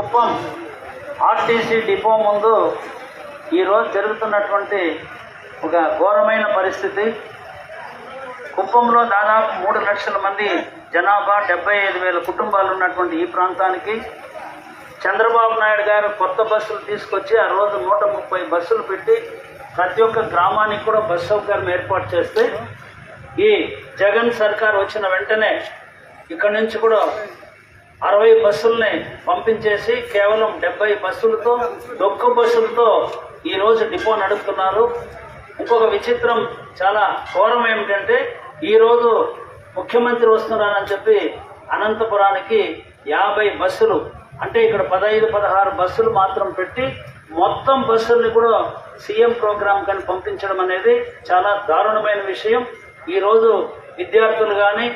Kuppam RTC depot ముందు ఈరోజు జరుగుతున్నటువంటి ఒక ఘోరమైన పరిస్థితి. కుప్పంలో దాదాపు మూడు లక్షల మంది జనాభా డెబ్బై ఐదు వేల కుటుంబాలు ఉన్నటువంటి ఈ ప్రాంతానికి చంద్రబాబు నాయుడు గారు కొత్త బస్సులు తీసుకొచ్చి ఆ రోజు నూట ముప్పై బస్సులు పెట్టి ప్రతి ఒక్క గ్రామానికి కూడా బస్ సౌకర్యం ఏర్పాటు చేస్తే ఈ జగన్ సర్కార్ వచ్చిన వెంటనే ఇక్కడి నుంచి కూడా అరవై బస్సుల్ని పంపించేసి కేవలం డెబ్బై బస్సులతో డొక్కు బస్సులతో ఈరోజు డిపో నడుపుతున్నారు. ఇంకొక విచిత్రం చాలా ఘోరం ఏమిటంటే ఈరోజు ముఖ్యమంత్రి వస్తున్నారని చెప్పి అనంతపురానికి యాభై బస్సులు అంటే ఇక్కడ పదహైదు పదహారు బస్సులు మాత్రం పెట్టి మొత్తం బస్సుల్ని కూడా సీఎం ప్రోగ్రాం కానీ పంపించడం అనేది చాలా దారుణమైన విషయం. ఈరోజు విద్యార్థులు కానీ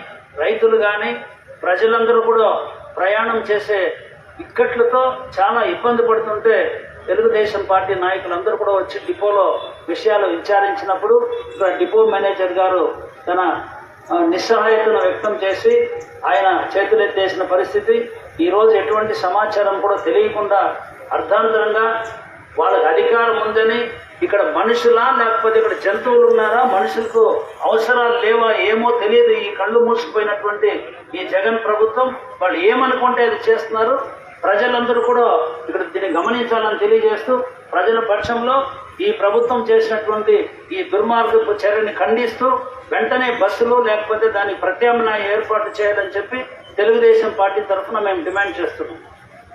రైతులు కానీ ప్రజలందరూ కూడా ప్రయాణం చేసే ఇక్కట్లతో చాలా ఇబ్బంది పడుతుంటే తెలుగుదేశం పార్టీ నాయకులందరూ కూడా వచ్చి డిపోలో విషయాలు విచారించినప్పుడు డిపో మేనేజర్ గారు తన నిస్సహాయతను వ్యక్తం చేసి ఆయన చేతులెత్తేసిన పరిస్థితి. ఈరోజు ఎటువంటి సమాచారం కూడా తెలియకుండా అర్ధాంతరంగా వాళ్ళకి అధికారం ఉందని ఇక్కడ మనుషులా లేకపోతే ఇక్కడ జంతువులు ఉన్నారా? మనుషులకు అవసరాలు లేవా? ఏమో తెలియదు. ఈ కళ్ళు మూసుకుపోయినటువంటి ఈ జగన్ ప్రభుత్వం వాళ్ళు ఏమనుకుంటే అది చేస్తున్నారు? ప్రజలందరూ కూడా ఇక్కడ దీన్ని గమనించాలని తెలియజేస్తూ ప్రజల పక్షంలో ఈ ప్రభుత్వం చేసినటువంటి ఈ దుర్మార్గపు చర్యని ఖండిస్తూ వెంటనే బస్సులు లేకపోతే దానికి ప్రత్యామ్నాయ ఏర్పాటు చేయాలని చెప్పి తెలుగుదేశం పార్టీ తరఫున మేము డిమాండ్ చేస్తున్నాం.